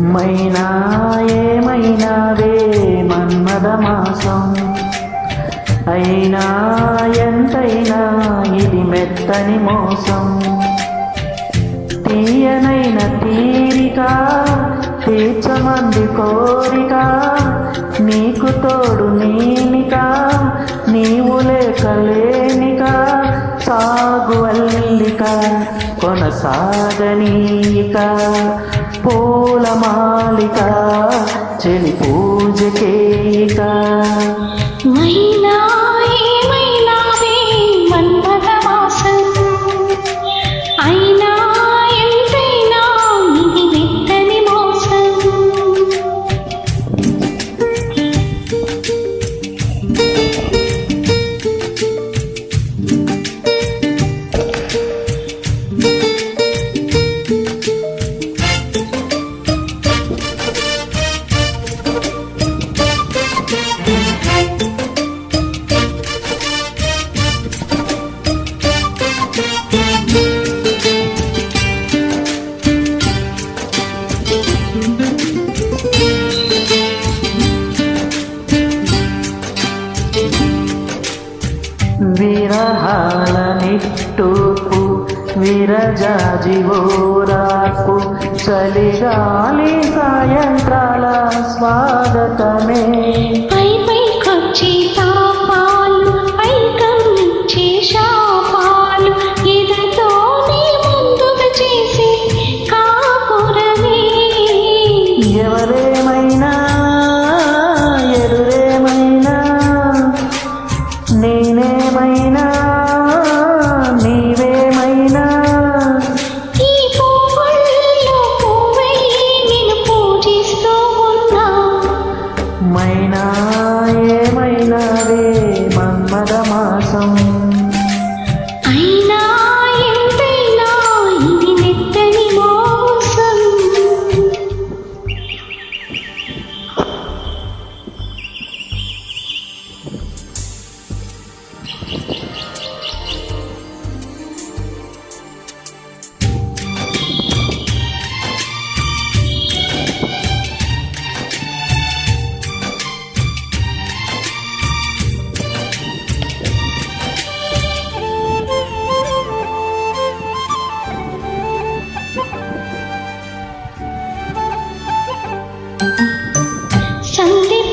మైనా ఏమైనావే మన్మద అయినా ఎంతైనా ఇది మెత్తని మోసం. తీయనైన తీరిక తీర్చమంది కోరిక నీకు తోడు నేనిక నీవు లేక లేనిక సాగు అల్లిక. కొనసాగనీక పూలమాలిక చెలి పూజకేక మైనా విరహాల నిట్టూపు విరజాజివోరాకు చలిగాలి సాయంత్రాల స్వాగతమే. అయినా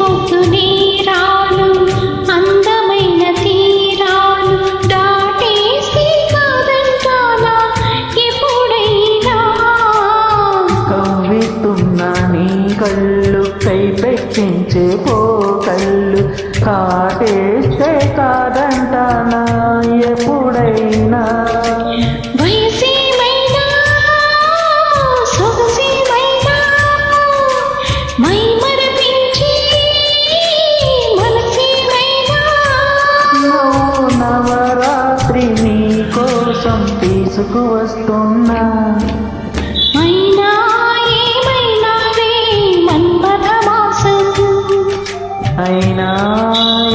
సంధి నీరాలు అందమైన తీరాలు దాటేసి కాదంటానా ఎప్పుడైనా. కవ్విస్తున్న నీ కళ్ళు కైపెక్కించే పో కళ్ళు కాటేస్తే కాదంటానా ఎప్పుడైనా. కోసం తీసుకువస్తున్నా. అయినా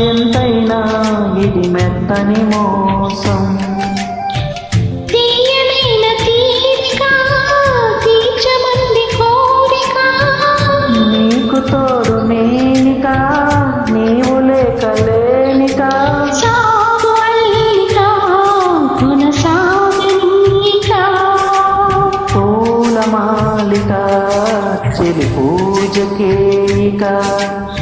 ఎంతైనా ఇది మెత్తని మోసం. పూలమాలిక చెలి పూజకేక మైనా